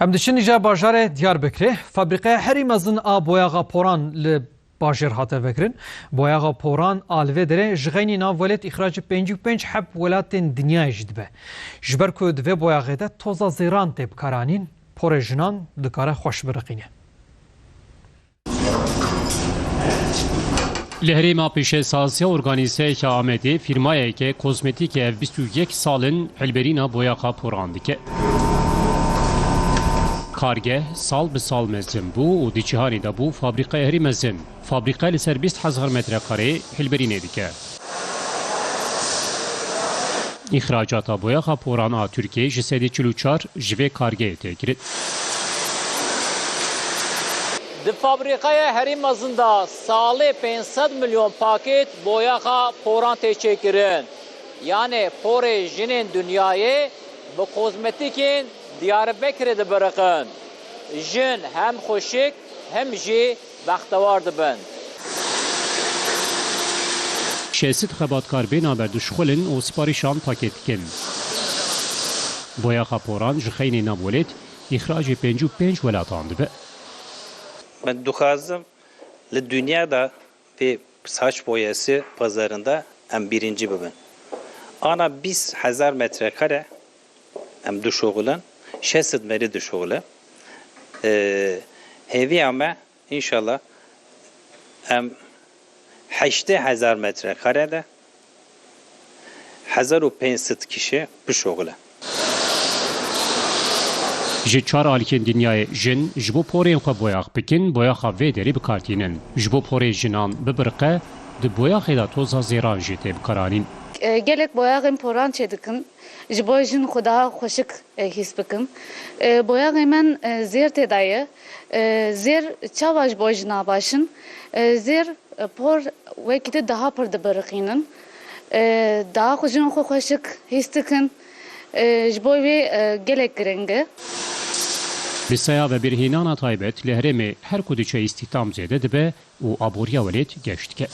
Em diçin îja bajarê Diyarbekirê fabrîqeya herî mezin a boyaxa poran li bajêr hate vekirin. Boyaxa poran a li vê derê ji xeynî nav welêt îxracı pêncî pênc heb welatên dinyayê jî dibe. Ji ber ku di vê boyaxê de toza zêran tê bikaranîn, porê jinan dikare xweş biriqîne. Li Herêma Pêşesasiya Organîzeyeke Amedê firmayeke kozmetîk ev 21 salin hilberîna boyaxa poran dike. Bi sal mezin bû û di cîhanê de bû fabrîqeya herî mezin. Fabrîqe li ser 20 hezar metrekarê hilberînê dike. İhracata boyaxa poran a Tirkiye ji sedî çil û çar ji vê kargehê tê kirin. Di fabrikaya herî mezin salê 500 milyon paket boyaxa poran tê çêkirin. Yani porê jinên dünyayê bi Diyarbakır'ı da bırakın. Jin hem hoşik hem jî bextewar dibin. Şesit xebatkar bêna berduşxulin û siparîşan pakêtdikin. Boya xeporan ji xeynê Nabolêt îxracê pêncû pênc. Ben dixwazim li dünya da pê saç boyası pazarında em birinci bibin. Ana biz hezar metrekare em duşoğulun 60 meri dişoğlu. Ee, hevi ama inşallah em 8000 metrekarede 1500 kişi bişoğlu. Ji çar alkin dünyaya jin, ji bo porên xwe boyax bikin, boyaxa vê derê bikartînin. Ji bo porê jinan bibirqe, di boyaxê da toza zêran jê tê bikaranîn. E, gelek boyağın poran çedikin. Ji bo jin e, his bikim. E, boyağê men daye. E, zêr çawa ji zêr e, por wekî te daha pir dibiriqînin. E, daha xwe jin xwe xweşik his dikin. Ji bo wê e, gelek giring e. Bi seya ve birhînana taybet li herêmê her ku diçe îstîhdam zêde dibe û aboriya welêt geş dike.